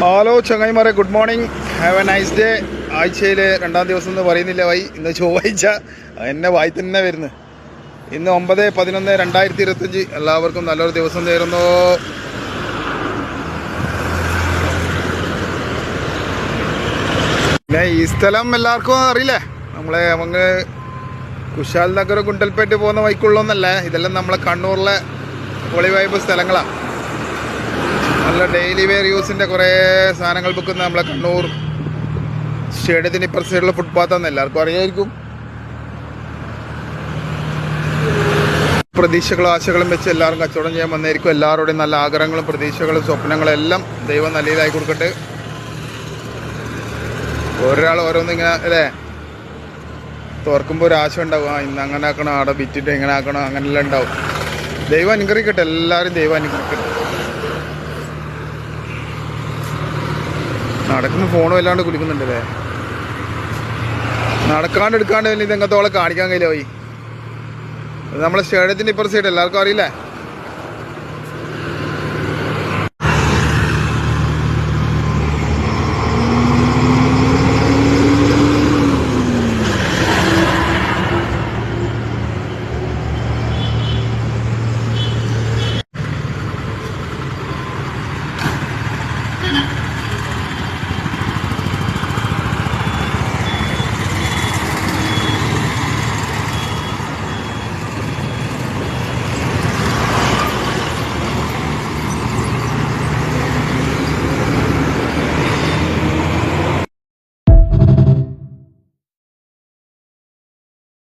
Hello ചങ്ങായിമാരെ good morning. Have a nice day ആഴ്ചയിൽ രണ്ടാം ദിവസം എന്ന് പറയുന്നില്ല വൈ ഇന്ന് ചൊവ്വാഴ്ച. എന്നെ വായി തന്നെ വരുന്നു. ഇന്ന് ഒമ്പത് പതിനൊന്ന് രണ്ടായിരത്തി ഇരുപത്തഞ്ച്. എല്ലാവർക്കും നല്ലൊരു ദിവസം നേരുന്നു പിന്നെ ഈ സ്ഥലം എല്ലാവർക്കും അറിയില്ലേ? നമ്മളെ നമുക്ക് കുശാൽ നഗർ ഗുണ്ടൽപേട്ട് പോകുന്ന വൈക്കുള്ളൊന്നല്ലേ ഇതെല്ലാം നമ്മളെ കണ്ണൂരിലെ പൊളിവായ്പ സ്ഥലങ്ങളാണ് നല്ല ഡെയിലി വെയർ യൂസിന്റെ കുറേ സാധനങ്ങൾ വിൽക്കുന്ന നമ്മളെ കണ്ണൂർ സ്റ്റേഡിയത്തിന് ഇപ്പുറ സൈഡിലുള്ള ഫുട്പാത്താന്ന് എല്ലാവർക്കും അറിയായിരിക്കും. പ്രതീക്ഷകളും ആശകളും വെച്ച് എല്ലാവരും കച്ചവടം ചെയ്യാൻ വന്നായിരിക്കും എല്ലാവരുടെയും നല്ല ആഗ്രഹങ്ങളും പ്രതീക്ഷകളും സ്വപ്നങ്ങളും എല്ലാം ദൈവം നല്ലതായി കൊടുക്കട്ടെ. ഒരാൾ ഓരോന്നിങ്ങനെ അല്ലേ? തുറക്കുമ്പോൾ ഒരു ആശ ഉണ്ടാവും. ആ ഇന്ന് അങ്ങനെ ആക്കണം അവിടെ വിറ്റിട്ട് ഇങ്ങനെ ആക്കണം അങ്ങനെയെല്ലാം ഉണ്ടാവും. ദൈവം അനുഗ്രഹിക്കട്ടെ എല്ലാവരും ദൈവം അനുഗ്രഹിക്കട്ടെ. നടക്കുന്ന ഫോണും വല്ലാണ്ട് കുളിക്കുന്നുണ്ടല്ലേ നടക്കാണ്ട് എടുക്കാണ്ട് ഇതെങ്ങത്തോളം കാണിക്കാൻ ഇത് നമ്മളെ സ്റ്റേഡിയത്തിന്റെ ഇപ്പുറ സൈഡ് എല്ലാവർക്കും അറിയില്ലേ?